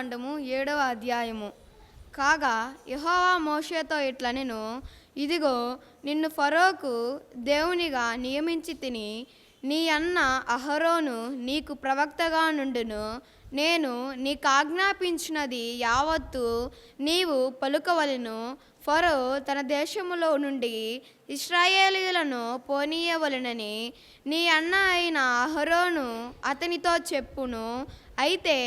కాండము ఏడవ అధ్యాయము. కాగా యహోవా మోషేతో ఇట్లా నేను ఇదిగో నిన్ను ఫరోకు దేవునిగా నియమించి తిని నీ అన్న అహరోను నీకు ప్రవక్తగా నుండును నేను నీకు ఆజ్ఞాపించినది యావత్తు నీవు పలుకవలెను. ఫరో తన దేశములో నుండి ఇస్రాయేలీలను పోనీయవలెనని నీ అన్న అయిన అహరోను అతనితో చెప్పును. అయితే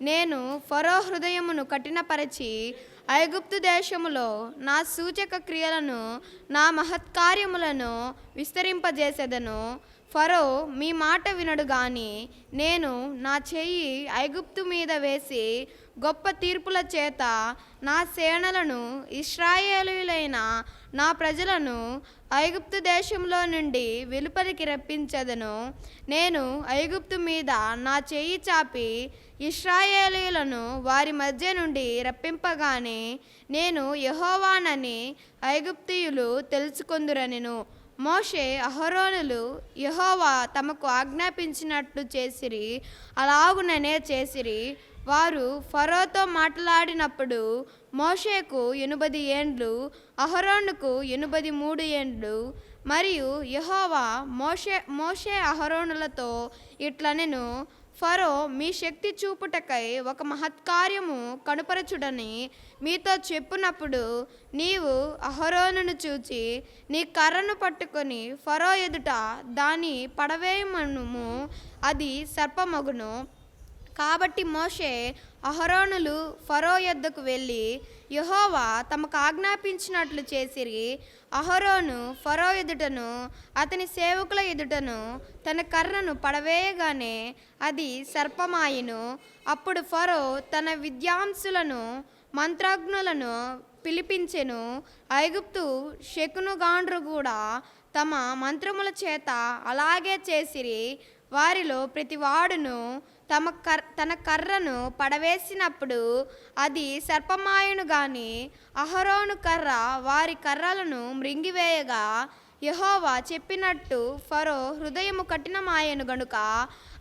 నేను ఫరో హృదయమును కఠినపరచి ఐగుప్తు దేశములో నా సూచక క్రియలను నా మహత్కార్యములను విస్తరింపజేసేదను. ఫరో మీ మాట వినడు గాని నేను నా చెయ్యి ఐగుప్తు మీద వేసి గొప్ప తీర్పుల చేత నా సేనలను ఇస్రాయేలీలైన నా ప్రజలను ఐగుప్తు దేశంలో నుండి వెలుపలికి రప్పించదను. నేను ఐగుప్తు మీద నా చెయ్యి చాపి ఇస్రాయేలీలను వారి మధ్య నుండి రప్పింపగానే నేను యహోవానని ఐగుప్తియులు తెలుసుకొందురనెను. మోషే అహరోనులు యహోవా తమకు ఆజ్ఞాపించినట్లు చేసిరి అలాగుననే చేసిరి. వారు ఫరోతో మాట్లాడినప్పుడు మోషేకు ఎనుబది ఏండ్లు అహరోనుకు ఎనుబది మూడు ఏండ్లు మరియు యహోవా మోషే మోషే అహరోనులతో ఇట్లనెను ఫరో మీ శక్తి చూపుటకై ఒక మహత్కార్యము కనుపరచుడని మీతో చెప్పునప్పుడు నీవు అహరోనును చూచి నీ కర్రను పట్టుకొని ఫరో ఎదుట దాని పడవేయమనుము. అది సర్పమగును. కాబట్టి మోషే అహరోనులు ఫరో యొద్దకు వెళ్ళి యహోవా తమకు ఆజ్ఞాపించినట్లు చేసిరి. అహరోను ఫరో ఎదుటను అతని సేవకుల ఎదుటను తన కర్రను పడవేయగానే అది సర్పమాయను. అప్పుడు ఫరో తన విద్యాంసులను మంత్రజ్ఞులను పిలిపించెను. ఐగుప్తు శకునుగాండ్రు కూడా తమ మంత్రముల చేత అలాగే చేసిరి. వారిలో ప్రతివాడును తమ కర్ తన కర్రను పడవేసినప్పుడు అది సర్పమాయను గాని అహరోను కర్ర వారి కర్రలను మృంగివేయగా యహోవా చెప్పినట్టు ఫరో హృదయము కఠినమాయను గనుక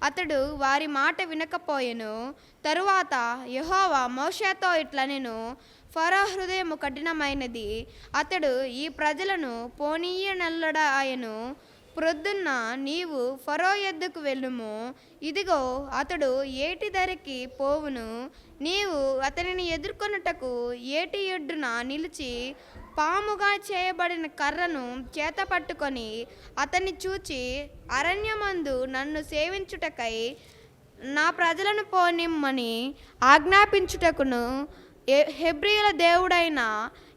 అతడు వారి మాట వినకపోయెను. తరువాత యహోవా మోషేతో ఇట్లా నేను ఫరో హృదయము కఠినమైనది. అతడు ఈ ప్రజలను పోనీయనల్లడాయను ప్రొద్దున్న నీవు ఫరో ఎద్దుకు వెళ్ళుము. ఇదిగో అతడు ఏటి ధరకి పోవును. నీవు అతనిని ఎదుర్కొనుటకు ఏటి ఎడ్డున నిలిచి పాముగా చేయబడిన కర్రను చేత పట్టుకొని అతన్ని చూచి అరణ్యమందు నన్ను సేవించుటకై నా ప్రజలను పోనిమ్మని ఆజ్ఞాపించుటకును ఎ- హెబ్రీయుల దేవుడైన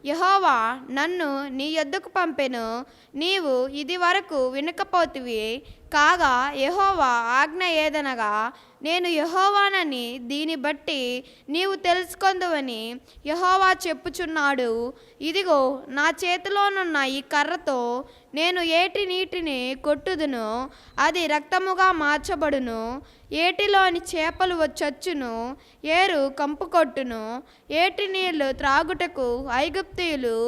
యహోవా నన్ను నీ యొద్దకు పంపెను. నీవు ఇది వరకు వినకపోతివి. కాగా యహోవా ఆజ్ఞ ఏదనగా నేను యహోవానని దీని బట్టి నీవు తెలుసుకొందువని యహోవా చెప్పుచున్నాడు. ఇదిగో నా చేతిలోనున్న ఈ కర్రతో నేను ఏటి నీటిని కొట్టుదును? అది రక్తముగా మార్చబడును. ఏటిలోని చేపలు వచ్చొచ్చును ఏరు కంపు కొట్టును? ఏటి నీళ్ళు త్రాగుటకు ఐగుప్తీయులు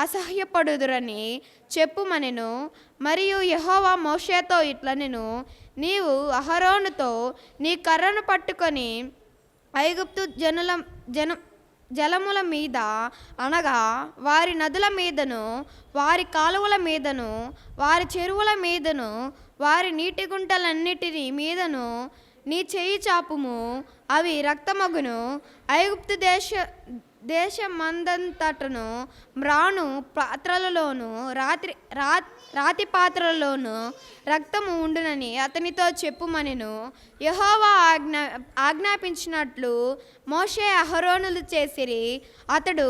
అసహ్యపడుదురని చెప్పుమనెను మరియు యహోవా మోషేతో ఇట్లనెను నీవు అహరోనుతో నీ కర్రను పట్టుకొని ఐగుప్తు జనుల జన జలముల మీద అనగా వారి నదుల మీదను వారి కాలువల మీదను వారి చెరువుల మీదను వారి నీటి గుంటలన్నిటిని మీదను నీ చేయి చాపుము అవి రక్తమగును. ఐగుప్తు దేశ దేశమందంతటను మ్రాను పాత్రలలోను రాత్రి రా రాతి పాత్రలలోను రక్తము ఉండునని అతనితో చెప్పుమనెను. యహోవా ఆజ్ఞా ఆజ్ఞాపించినట్లు మోషే అహరోనులు చేసిరి. అతడు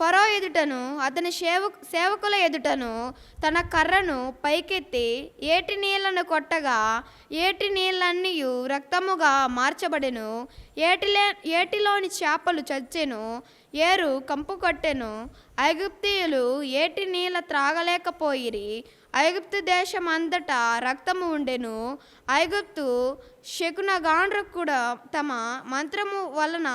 ఫరో ఎదుటను అతని సేవ సేవకుల ఎదుటను తన కర్రను పైకెత్తి ఏటి నీళ్ళను కొట్టగా ఏటి నీళ్ళన్నీ రక్తముగా మార్చబడెను. ఏటిలే ఏటిలోని చేపలు చచ్చెను. ఏరు కంపు కొట్టెను. ఐగుప్తీయులు ఏటి నీళ్ళ త్రాగలేకపోయిరి. ఐగుప్తు దేశం అంతటా రక్తము ఉండెను. ఐగుప్తు శకునగాండ్రు కూడా తమ మంత్రము వలన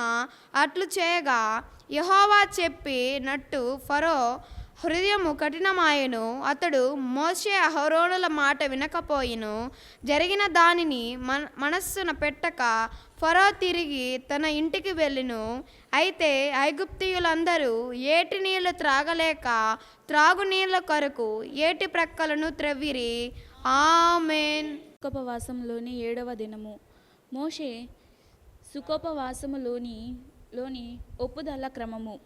అట్లు చేయగా యహోవా చెప్పినట్టు ఫరో హృదయము కఠినమాయను. అతడు మోసే అహరోనుల మాట వినకపోయిను. జరిగిన దానిని మన మనస్సున పెట్టక ఫరో తిరిగి తన ఇంటికి వెళ్ళిను. అయితే ఐగుప్తీయులందరూ ఏటి నీళ్ళు త్రాగలేక త్రాగునీళ్ళ కొరకు ఏటి ప్రక్కలను త్రవ్విరి. ఆమెన్. సుఖోపవాసంలోని ఏడవ దినము. మోషే సుఖోపవాసములోని లోని ఒప్పుదల క్రమము.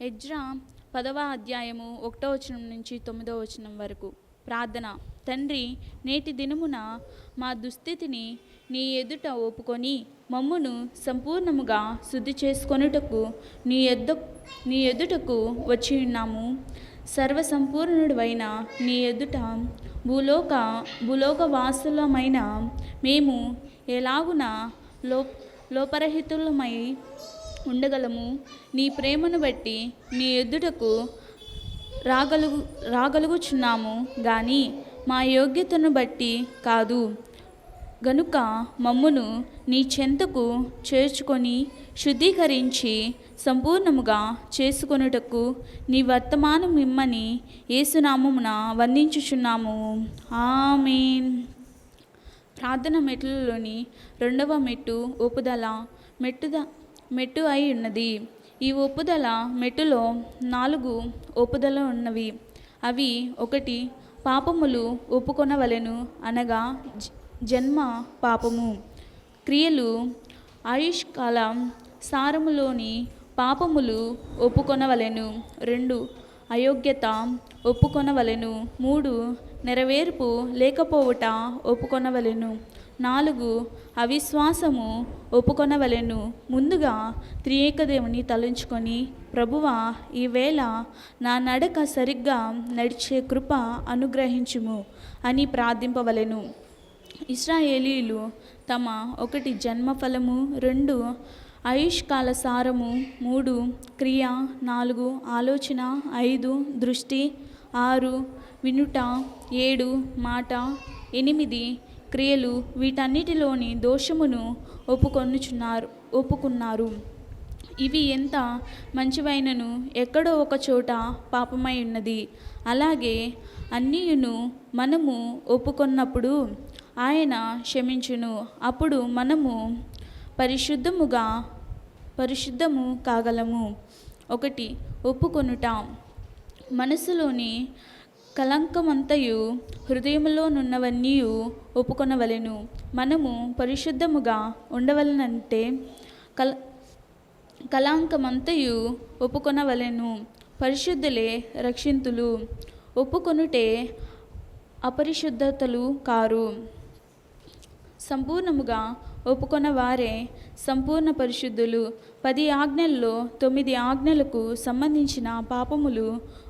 ఎజ్రా పదవ అధ్యాయము ఒకటో వచనం నుంచి తొమ్మిదో వచనం వరకు. ప్రార్థన తండ్రి నేటి దినమున మా దుస్థితిని నీ ఎదుట ఒప్పుకొని మమ్మును సంపూర్ణముగా శుద్ధి చేసుకొనుటకు నీ ఎద్ద నీ ఎదుటకు వచ్చి ఉన్నాము. సర్వసంపూర్ణుడైన నీ ఎదుట భూలోక భూలోక వాసులమైన మేము ఎలాగున లో లోపరహితులమై ఉండగలము. నీ ప్రేమను బట్టి నీ ఎదుటకు రాగలుగు రాగలుగుచున్నాము. కానీ మా యోగ్యతను బట్టి కాదు. గనుక మమ్మును నీ చెంతకు చేర్చుకొని శుద్ధీకరించి సంపూర్ణముగా చేసుకొనుటకు నీ వర్తమానం ఇమ్మని ఏసునామమున వందించుచున్నాము. ఆమేన్. ప్రార్థన మెట్లలోని రెండవ మెట్టు ఒప్పుదల మెట్టుద మెట్టు అయి ఉన్నది. ఈ ఒప్పుదల మెట్టులో నాలుగు ఒప్పుదల ఉన్నవి. అవి ఒకటి పాపములు ఒప్పుకొనవలెను అనగా జ- జన్మ పాపము. క్రియలు ఆయుష్కాలం సారములోని పాపములు ఒప్పుకొనవలెను. రెండు అయోగ్యత ఒప్పుకొనవలెను. మూడు నెరవేర్పు లేకపోవుట ఒప్పుకొనవలెను. నాలుగు అవిశ్వాసము ఒప్పుకొనవలెను. ముందుగా త్రియేకదేవుని తలంచుకొని ప్రభువా ఈవేళ నా నడక సరిగ్గా నడిచే కృప అనుగ్రహించుము అని ప్రార్థింపవలెను. ఇస్రాయేలీలు తమ ఒకటి జన్మఫలము రెండు ఆయుష్కాల సారము మూడు క్రియ నాలుగు ఆలోచన ఐదు దృష్టి ఆరు వినుట ఏడు మాట ఎనిమిది క్రియలు వీటన్నిటిలోని దోషమును ఒప్పుకొనుచున్నారు ఒప్పుకున్నారు. ఇవి ఎంత మంచివైనను ఎక్కడో ఒక చోట పాపమై ఉన్నది. అలాగే అన్నీయును మనము ఒప్పుకొన్నప్పుడు ఆయన క్షమించును. అప్పుడు మనము పరిశుద్ధముగా పరిశుద్ధము కాగలము. ఒకటి ఒప్పుకొనుట. మనసులోని కలంకమంతయు హృదయములోనున్నవన్నీ ఒప్పుకొనవలెను. మనము పరిశుద్ధముగా ఉండవలనంటే కల కలాంకమంతయు ఒప్పుకొనవలెను. పరిశుద్ధులే రక్షింతులు. ఒప్పుకొనుటే అపరిశుద్ధతలు కారు. సంపూర్ణముగా ఒప్పుకొన్న వారే సంపూర్ణ పరిశుద్ధులు. పది ఆజ్ఞల్లో తొమ్మిది ఆజ్ఞలకు సంబంధించిన పాపములు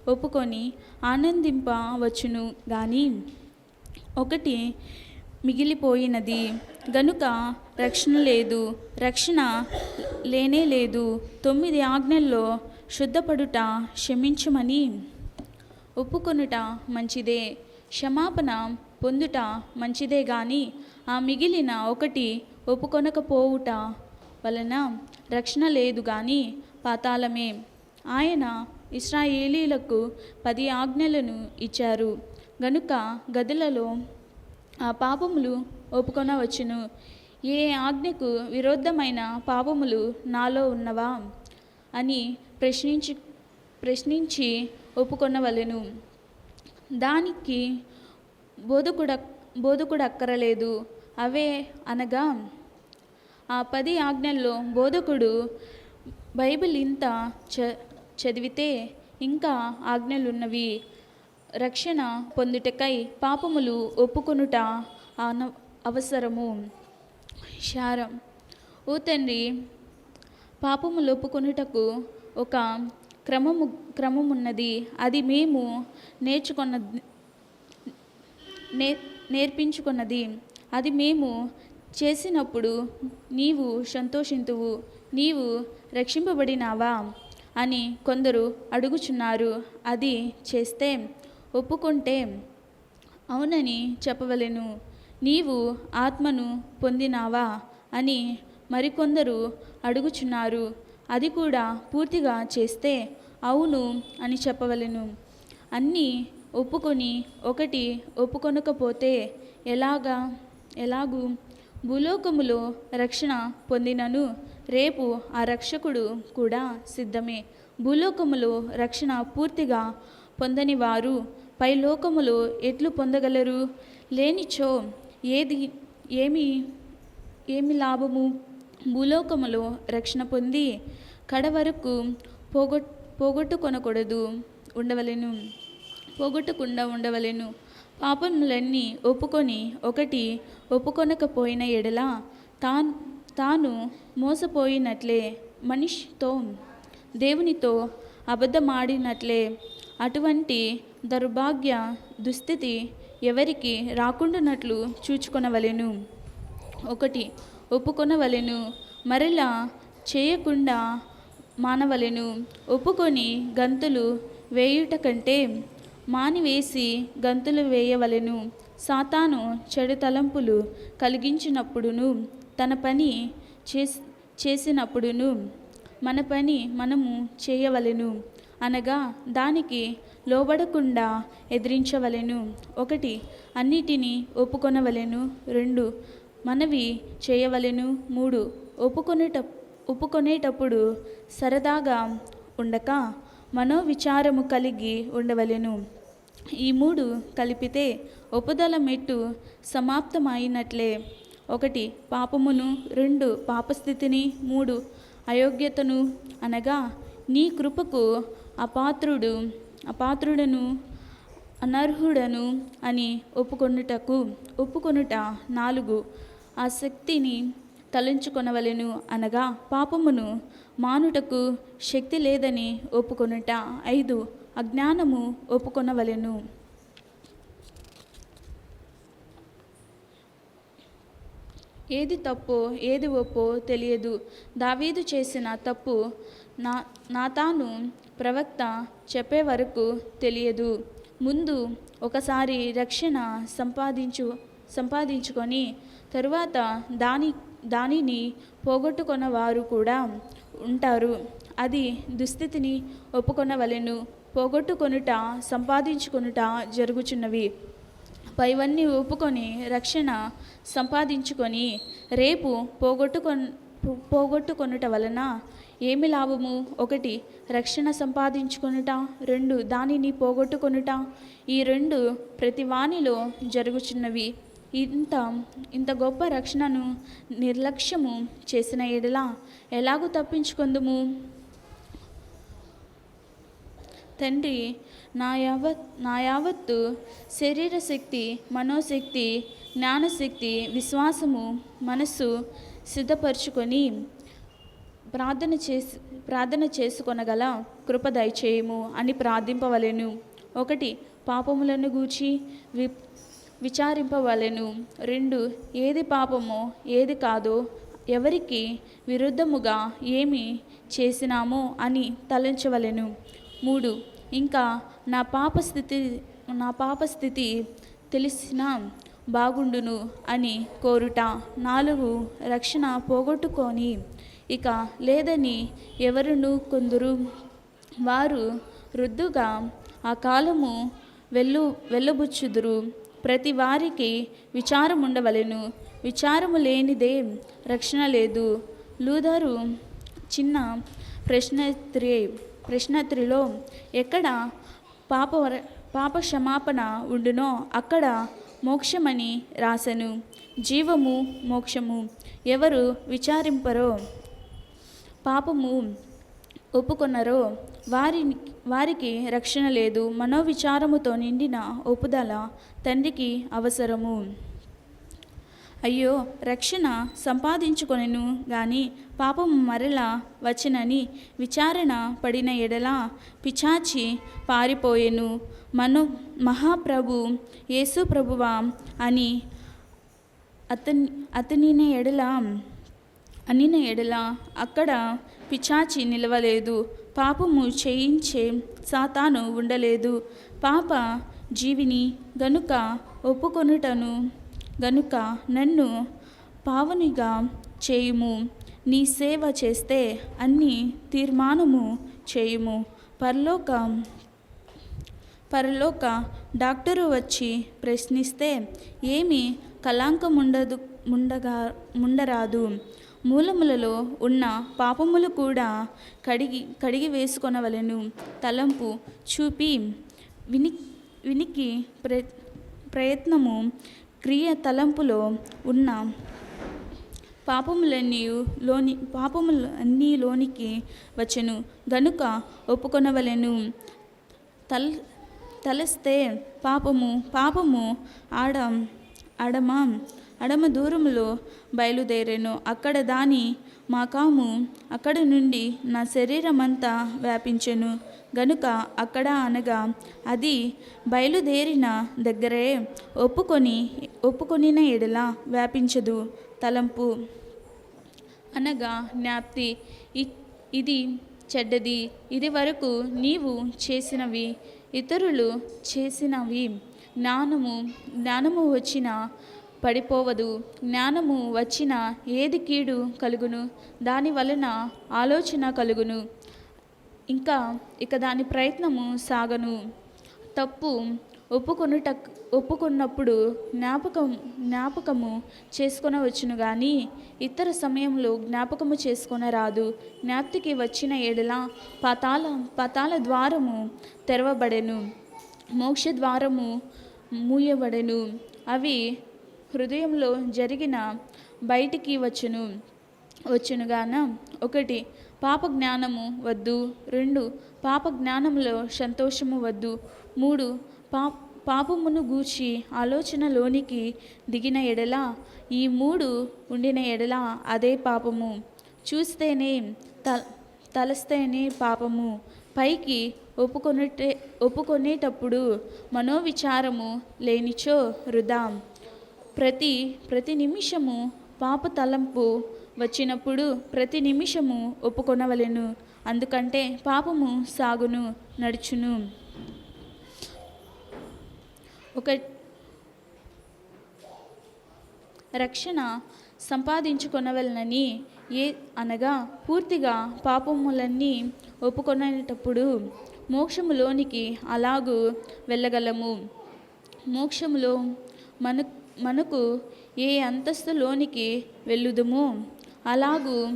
ఒప్పుకొని ఆనందింపవచ్చును కానీ ఒకటి మిగిలిపోయినది. గనుక రక్షణ లేదు రక్షణ లేనే లేదు తొమ్మిది ఆజ్ఞల్లో శుద్ధపడుట క్షమించమని ఒప్పుకొనుట మంచిదే క్షమాపణ పొందుట మంచిదే గాని ఆ మిగిలిన ఒకటి ఒప్పుకొనకపోవుట వలన రక్షణ లేదు గాని పాతాళమే. ఆయన ఇస్రాయేలీలకు పది ఆజ్ఞలను ఇచ్చారు. గనుక గదులలో ఆ పాపములు ఒప్పుకొనవచ్చును. ఏ ఆజ్ఞకు విరుద్ధమైన పాపములు నాలో ఉన్నవా? అని ప్రశ్నించి ప్రశ్నించి ఒప్పుకొనవలెను. దానికి బోధకుడ బోధకుడు అక్కరలేదు. అవే అనగా ఆ పది ఆజ్ఞల్లో బోధకుడు బైబిల్ ఇంత చ చదివితే ఇంకా ఆజ్ఞలున్నవి. రక్షణ పొందుటకై పాపములు ఒప్పుకొనుట అన అవసరము. శారం ఓ తండ్రి పాపములు ఒప్పుకొనుటకు ఒక క్రమము క్రమమున్నది. అది మేము నేర్చుకున్న నే నేర్పించుకున్నది. అది మేము చేసినప్పుడు నీవు సంతోషింతువు నీవు రక్షింపబడినావా? అని కొందరు అడుగుచున్నారు. అది చేస్తే ఒప్పుకుంటే అవునని చెప్పవలెను. నీవు ఆత్మను పొందినావా? అని మరికొందరు అడుగుచున్నారు. అది కూడా పూర్తిగా చేస్తే అవును అని చెప్పవలెను. అన్నీ ఒప్పుకొని ఒకటి ఒప్పుకొనకపోతే ఎలాగా? ఎలాగూ? భూలోకములో రక్షణ పొందినను. రేపు ఆ రక్షకుడు కూడా సిద్ధమే. భూలోకములో రక్షణ పూర్తిగా పొందని వారు పైలోకములో ఎట్లు పొందగలరు? లేనిచో ఏది ఏమి ఏమి లాభము? భూలోకములో రక్షణ పొంది కడవరకు పోగొట్ పోగొట్టుకొనకూడదు. ఉండవలెను. పోగొట్టకుండా ఉండవలెను. పాపములన్నీ ఒప్పుకొని ఒకటి ఒప్పుకొనకపోయిన ఎడల తాన్ తాను మోసపోయినట్లే మనిషితో దేవునితో అబద్ధమాడినట్లే. అటువంటి దౌర్భాగ్య దుస్థితి ఎవరికి రాకుండానట్లు చూచుకొనవలెను. ఒకటి ఒప్పుకొనవలెను. మరలా చేయకుండా మానవలెను. ఒప్పుకొని గంతులు వేయుట కంటే మానివేసి గంతులు వేయవలెను. సాతాను చెడు తలంపులు కలిగించినప్పుడును తన పని చేసి చేసినప్పుడును మన పని మనము చేయవలెను. అనగా దానికి లోబడకుండా ఎదిరించవలెను. ఒకటి అన్నిటినీ ఒప్పుకొనవలెను. రెండు మనవి చేయవలెను. మూడు ఒప్పుకొనేట ఒప్పుకొనేటప్పుడు సరదాగా ఉండక మనోవిచారము కలిగి ఉండవలెను. ఈ మూడు కలిపితే ఉపదల మెట్టు సమాప్తమైనట్లే ఒకటి పాపమును. రెండు పాపస్థితిని. మూడు అయోగ్యతను. అనగా నీ కృపకు అపాత్రుడు అపాత్రుడను అనర్హుడను అని ఒప్పుకొనుటకు. ఒప్పుకొనుట నాలుగు ఆ శక్తిని తలంచుకొనవలెను అనగా పాపమును మానుటకు శక్తి లేదని ఒప్పుకొనుట. ఐదు అజ్ఞానము ఒప్పుకొనవలెను. ఏది తప్పో ఏది ఒప్పో తెలియదు. దావీదు చేసిన తప్పు నా నా తాను ప్రవక్త చెప్పే వరకు తెలియదు. ముందు ఒకసారి రక్షణ సంపాదించు సంపాదించుకొని తరువాత దాని దానిని పోగొట్టుకున్న వారు కూడా ఉంటారు. అది దుస్థితిని ఒప్పుకొనవలెను. పోగొట్టుకొనుట సంపాదించుకొనుట జరుగుచున్నవి. పైవన్నీ ఒప్పుకొని రక్షణ సంపాదించుకొని రేపు పోగొట్టుకొన్ పోగొట్టుకొనుట వలన ఏమి లాభము? ఒకటి రక్షణ సంపాదించుకొనుట. రెండు దానిని పోగొట్టుకొనుట. ఈ రెండు ప్రతివానిలో జరుగుచున్నవి. ఇంత ఇంత గొప్ప రక్షణను నిర్లక్ష్యము చేసిన ఎడల ఎలాగూ తప్పించుకుందుము? తండ్రి నా యావత్ నా యావత్తు శరీర శక్తి మనోశక్తి జ్ఞానశక్తి విశ్వాసము మనస్సు సిద్ధపరచుకొని ప్రార్థన చేసి ప్రార్థన చేసుకొనగల కృప దయచేయము అని ప్రార్థింపవలెను. ఒకటి పాపములను గూర్చి వి విచారింపవలెను. రెండు ఏది పాపమో ఏది కాదో ఎవరికి విరుద్ధముగా ఏమి చేసినామో అని తలంచవలెను. మూడు ఇంకా నా పాప స్థితి నా పాప స్థితి తెలిసిన బాగుండును అని కోరుట. నాలుగు రక్షణ పోగొట్టుకొని ఇక లేదని ఎవరును కొందరు? వారు రుద్దుగా ఆ కాలము వెళ్ళు వెళ్ళబుచ్చుదురు. ప్రతి వారికి విచారం ఉండవలెను. విచారము లేనిదే రక్షణ లేదు. లూదరు చిన్న ప్రశ్నత్రి ప్రశ్నత్రిలో ఎక్కడ పాప పాప క్షమాపణ ఉండునో అక్కడ మోక్షమని రాసెను. జీవము మోక్షము. ఎవరు విచారింపరో పాపము ఒప్పుకొన్నారో. వారి వారికి రక్షణ లేదు. మనోవిచారముతో నిండిన ఒప్పుదల తండ్రికి అవసరము. అయ్యో రక్షణ సంపాదించుకొనెను గాని పాపము మరలా వచ్చినని విచారణ పడిన ఎడల పిచాచి పారిపోయెను. మను మహాప్రభు యేసు ప్రభువా అని అతని అతనిన ఎడల అనిన ఎడల అక్కడ పిచాచి నిలవలేదు. పాపము చేయించే సాతాను ఉండలేదు. పాప జీవిని గనుక ఒప్పుకొనుటను గనుక నన్ను పావునిగా చేయుము. నీ సేవ చేస్తే అన్ని తీర్మానము చేయుము. పరలోక పరలోక డాక్టరు వచ్చి ప్రశ్నిస్తే ఏమి కళాంకం ఉండదు ముండగా ముండరాదు. మూలములలో ఉన్న పాపములు కూడా కడిగి కడిగి వేసుకొనవలెను. తలంపు చూపి విని వినికి ప్ర ప్రయత్నము క్రియ తలంపులో ఉన్న పాపములన్నీ లోని పాపములు అన్నీ లోనికి వచ్చను. గనుక ఒప్పుకొనవలెను. తల్ తలస్తే పాపము పాపము ఆడ అడమ అడమ దూరములో బయలుదేరాను. అక్కడ దాని మాకాము అక్కడ నుండి నా శరీరమంతా వ్యాపించెను. గనుక అక్కడ అనగా అది బయలుదేరిన దగ్గరే ఒప్పుకొని ఒప్పుకొనిన ఎడల వ్యాపించదు తలంపు. అనగా జ్ఞాప్తి ఇది చెడ్డది. ఇది వరకు నీవు చేసినవి ఇతరులు చేసినవి. జ్ఞానము జ్ఞానము వచ్చిన పడిపోవదు. జ్ఞానము వచ్చిన ఏది కీడు కలుగును? దాని వలన ఆలోచన కలుగును. ఇంకా ఇక దాని ప్రయత్నము సాగను. తప్పు ఒప్పుకొనుట ఒప్పుకున్నప్పుడు జ్ఞాపకం జ్ఞాపకము చేసుకొనవచ్చును కానీ ఇతర సమయంలో జ్ఞాపకము చేసుకొనరాదు. జ్ఞాప్తికి వచ్చిన ఎడల పాతాల పాతాల ద్వారము తెరవబడెను. మోక్ష ద్వారము మూయబడెను. అవి హృదయంలో జరిగిన బయటికి వచ్చును వచ్చునుగాన ఒకటి పాప జ్ఞానము వద్దు. రెండు పాప జ్ఞానంలో సంతోషము వద్దు. మూడు పా పాపమును గూర్చి ఆలోచనలోనికి దిగిన ఎడల ఈ మూడు ఉండిన ఎడల అదే పాపము. చూస్తేనే త తలస్తేనే పాపము. పైకి ఒప్పుకొనేటే ఒప్పుకొనేటప్పుడు మనోవిచారము లేనిచో వృధా ప్రతి ప్రతి నిమిషము పాప తలంపు వచ్చినప్పుడు ప్రతి నిమిషము ఒప్పుకొనవలెను. అందుకంటే పాపము సాగును నడుచును. ఒక రక్షణ సంపాదించుకొనవలనని ఏ అనగా పూర్తిగా పాపములన్నీ ఒప్పుకొనేటప్పుడు మోక్షములోనికి అలాగూ వెళ్ళగలము. మోక్షములో మన మనకు ఏ అంతస్తులోనికి వెళ్ళుదుమో? అలాగూ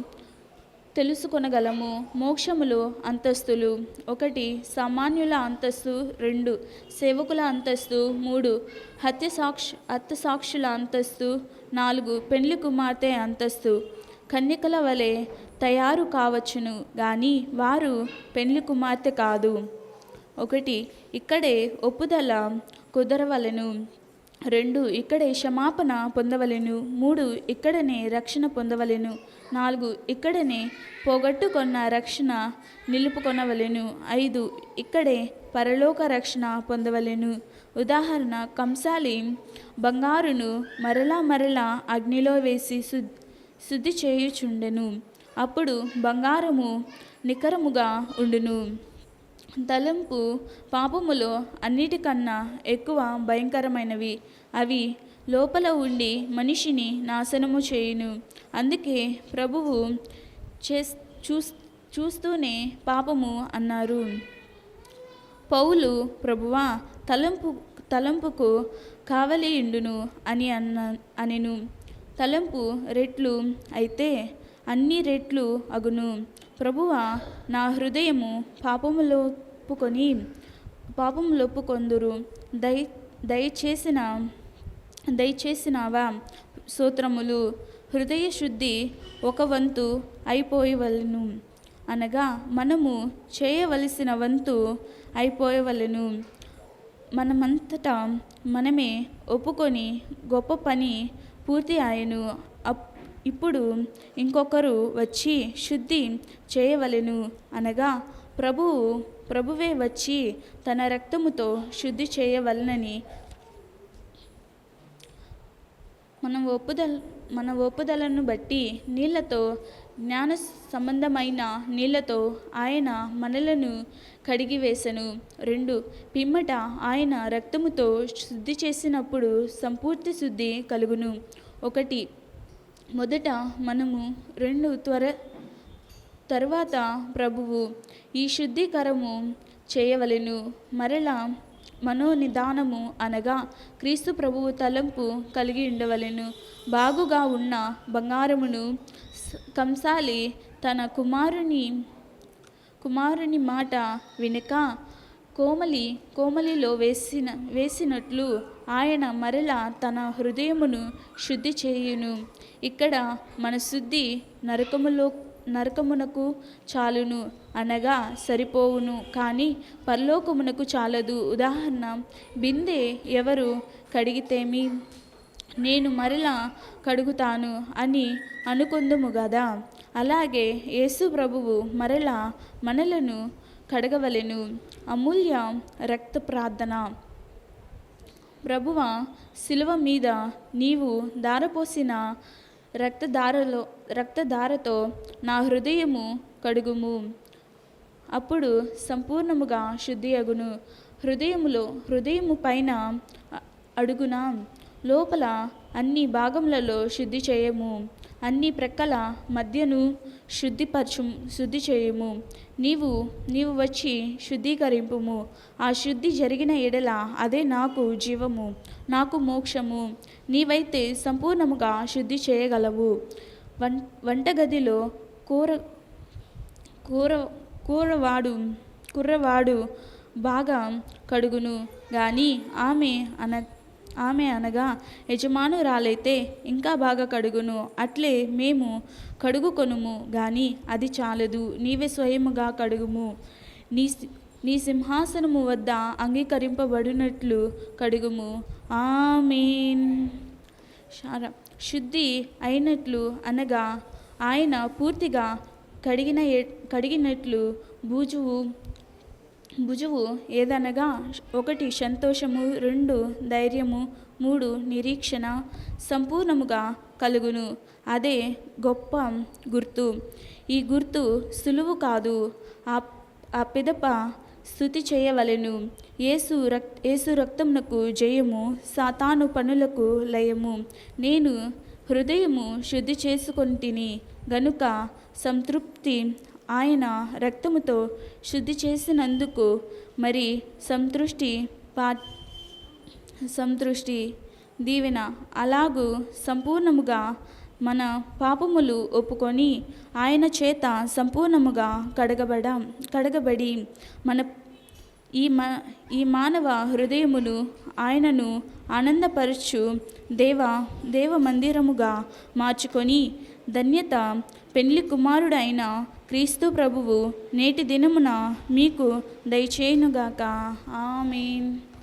తెలుసుకొనగలము మోక్షములో అంతస్తులు. ఒకటి సామాన్యుల అంతస్తు రెండు సేవకుల అంతస్తు మూడు హత్య సాక్షి హత్య సాక్షుల అంతస్తు నాలుగు పెండ్లి కుమార్తె అంతస్తు. కన్యకల వలె తయారు కావచ్చును కానీ వారు పెండ్లి కుమార్తె కాదు. ఒకటి ఇక్కడే ఒప్పుదల కుదరవలెను. రెండు ఇక్కడే క్షమాపణ పొందవలెను. మూడు ఇక్కడనే రక్షణ పొందవలెను. నాలుగు ఇక్కడనే పోగొట్టుకున్న రక్షణ నిలుపుకొనవలెను. ఐదు ఇక్కడే పరలోక రక్షణ పొందవలెను. ఉదాహరణ కంసాలి బంగారును మరలా మరలా అగ్నిలో వేసి శుద్ శుద్ధి చేయుచుండెను. అప్పుడు బంగారము నికరముగా ఉండును. తలంపు పాపములో అన్నిటికన్నా ఎక్కువ భయంకరమైనవి. అవి లోపల ఉండి మనిషిని నాశనము చేయును. అందుకే ప్రభువు చేస్ చూస్ చూస్తూనే పాపము అన్నారు. పౌలు ప్రభువా తలంపు తలంపుకు కావలియుండును అని అన్న అనెను. తలంపు రెట్లు అయితే అన్ని రెట్లు అగును. ప్రభువా నా హృదయము పాపములో పాపములోపుకొని పాపములొప్పుకొందురు దయ దయచేసిన దయచేసినావా సూత్రములు? హృదయ శుద్ధి ఒక వంతు అయిపోయవలను. అనగా మనము చేయవలసిన వంతు అయిపోయవలను. మనమంతటా మనమే ఒప్పుకొని గొప్ప పని పూర్తి ఆయను అప్ ఇప్పుడు ఇంకొకరు వచ్చి శుద్ధి చేయవలెను. అనగా ప్రభువు ప్రభువే వచ్చి తన రక్తముతో శుద్ధి చేయవలనని మన ఒప్పుదల మన ఒప్పుదలను బట్టి నీళ్ళతో జ్ఞాన సంబంధమైన నీళ్ళతో ఆయన మనలను కడిగివేశను రెండు పిమ్మట ఆయన రక్తముతో శుద్ధి చేసినప్పుడు సంపూర్తి శుద్ధి కలుగును. ఒకటి మొదట మనము రెండు త్వర తర్వాత ప్రభువు ఈ శుద్ధీకరము చేయవలెను. మరలా మనోనిదానము అనగా క్రీస్తు ప్రభువు తలంపు కలిగి ఉండవలెను. బాగుగా ఉన్న బంగారమును కంసాలి తన కుమారుని కుమారుని మాట వినక కోమలి కోమలిలో వేసిన వేసినట్లు ఆయన మరలా తన హృదయమును శుద్ధి చేయును. ఇక్కడ మన శుద్ధి నరకములో నరకమునకు చాలును అనగా సరిపోవును కానీ పరలోకమునకు చాలదు. ఉదాహరణ బిందె ఎవరు కడిగితేమి? నేను మరలా కడుగుతాను అని అనుకుందుము గదా. అలాగే యేసు ప్రభువు మరలా మనలను కడగవలెను. అమూల్య రక్త ప్రార్థన ప్రభువ శిలువ మీద నీవు దారపోసిన రక్తధారలో రక్తధారతో నా హృదయము కడుగుము. అప్పుడు సంపూర్ణముగా శుద్ధి అగును హృదయములో హృదయము పైన అడుగున. లోపల అన్ని భాగములలో శుద్ధి చేయము. అన్ని ప్రక్కల మధ్యను శుద్ధిపరచు శుద్ధి చేయము. నీవు నీవు వచ్చి శుద్ధీకరింపుము. ఆ శుద్ధి జరిగిన ఎడల అదే నాకు జీవము నాకు మోక్షము. నీవైతే సంపూర్ణముగా శుద్ధి చేయగలవు. వం వంటగదిలో కూర కూర కూరవాడు కుర్రవాడు బాగా కడుగును గాని ఆమె అన ఆమె అనగా యజమానురాలైతే ఇంకా బాగా కడుగును. అట్లే మేము కడుగుకొనుము గాని అది చాలదు. నీవే స్వయముగా కడుగుము. నీ సి- నీ సింహాసనము వద్ద అంగీకరింపబడినట్లు కడుగుము. ఆమెన్. శార శుద్ధి అయినట్లు అనగా ఆయన పూర్తిగా కడిగిన కడిగినట్లు భుజువు భుజువు ఏదనగా ఒకటి సంతోషము రెండు ధైర్యము మూడు నిరీక్షణ సంపూర్ణముగా కలుగును. అదే గొప్ప గుర్తు. ఈ గుర్తు సులువు కాదు. ఆ ఆ పిదప స్థుతి చేయవలెను. యేసు రక్ యేసు రక్తమునకు జయము సాతాను పనులకు లయము. నేను హృదయము శుద్ధి చేసుకొంటిని గనుక సంతృప్తి ఆయన రక్తముతో శుద్ధి చేసినందుకు మరి సంతృష్టి పా సంతృష్టి దీవెన. అలాగూ సంపూర్ణముగా మన పాపములు ఒప్పుకొని ఆయన చేత సంపూర్ణముగా కడగబడ కడగబడి మన ఈ మా ఈ మానవ హృదయములు ఆయనను ఆనందపరచు దేవ దేవ మందిరముగా మార్చుకొని ధన్యత పెళ్ళి కుమారుడైన క్రీస్తు ప్రభువు నేటి దినమున మీకు దయచేయునుగాక. ఆమెన్.